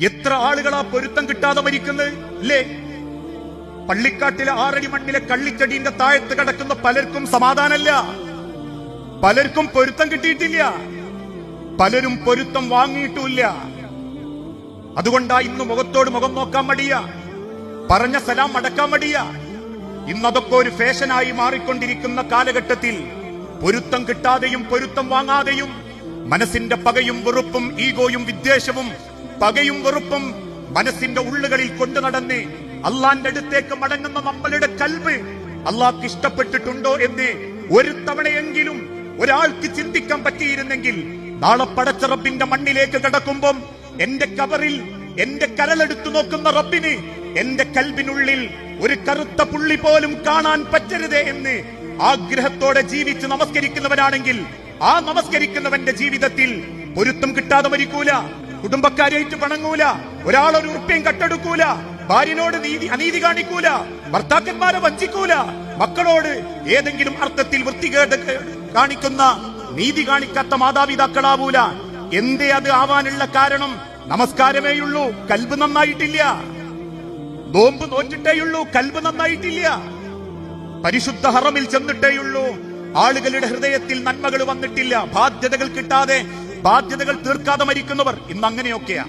എത്ര ആളുകളാ പൊരുത്തം കിട്ടാതെ മരിക്കുന്നത്? അല്ലേ പള്ളിക്കാട്ടിലെ ആറടി മണ്ണിലെ കള്ളിച്ചെടിന്റെ താഴത്ത് കിടക്കുന്ന പലർക്കും സമാധാനമല്ല പലർക്കും പൊരുത്തം കിട്ടിയിട്ടില്ല. പലരും പൊരുത്തം വാങ്ങിയിട്ടുമില്ല. അതുകൊണ്ടാ ഇന്ന് മുഖത്തോട് മുഖം നോക്കാൻ മടിയ. പറഞ്ഞ സലാം അടക്കാൻ മടിയ. ഇന്നതൊക്കെ ഒരു ഫാഷനായി മാറിക്കൊണ്ടിരിക്കുന്ന കാലഘട്ടത്തിൽ പൊരുത്തം കിട്ടാതെയും പൊരുത്തം വാങ്ങാതെയും മനസ്സിന്റെ പകയും വെറുപ്പും ഈഗോയും വിദ്വേഷവും പകയും വെറുപ്പും മനസ്സിന്റെ ഉള്ളുകളിൽ കൊണ്ടു നടന്ന് അള്ളാന്റെ അടുത്തേക്ക് മടങ്ങുന്ന നമ്മളുടെ കൽവ് അള്ളാഹ്ക്ക് ഇഷ്ടപ്പെട്ടിട്ടുണ്ടോ എന്ന് ഒരു തവണയെങ്കിലും ഒരാൾക്ക് ചിന്തിക്കാൻ പറ്റിയിരുന്നെങ്കിൽ നാളെ പടച്ച റബ്ബിന്റെ മണ്ണിലേക്ക് കിടക്കുമ്പം എന്റെ കവറിൽ എന്റെ കരളെടുത്തു നോക്കുന്ന റബ്ബിന് എന്റെ കൽവിനുള്ളിൽ ഒരു കറുത്ത പുള്ളി പോലും കാണാൻ പറ്റരുതേ എന്ന് ആഗ്രഹത്തോടെ ജീവിച്ച് നമസ്കരിക്കുന്നവനാണെങ്കിൽ ആ നമസ്കരിക്കുന്നവന്റെ ജീവിതത്തിൽ പൊരുത്തം കിട്ടാതെ മരിക്കൂല കുടുംബക്കാരായിട്ട് പണങ്ങൂല ഒരാളൊരു ഉറുപ്പ്യം കട്ടെടുക്കൂല. ഭാര്യനോട് നീതി അനീതി കാണിക്കൂല. ഭർത്താക്കന്മാരെ വഞ്ചിക്കൂല. മക്കളോട് ഏതെങ്കിലും അർത്ഥത്തിൽ വൃത്തികേട് കാണിക്കുന്ന നീതി കാണിക്കാത്ത മാതാപിതാക്കളാവൂല. എന്തേ അത് ആവാനുള്ള കാരണം? നമസ്കാരമേയുള്ളൂ. കൽബ് നന്നായിട്ടില്ല. നോമ്പ് നോറ്റിട്ടേയുള്ളൂ. കൽബ് നന്നായിട്ടില്ല. പരിശുദ്ധ ഹറമിൽ ചെന്നിട്ടേയുള്ളൂ. ആളുകളുടെ ഹൃദയത്തിൽ നന്മകൾ വന്നിട്ടില്ല. ബാധ്യതകൾ കിട്ടാതെ ബാധ്യതകൾ തീർക്കാതെ മരിക്കുന്നവർ ഇന്ന് അങ്ങനെയൊക്കെയാ.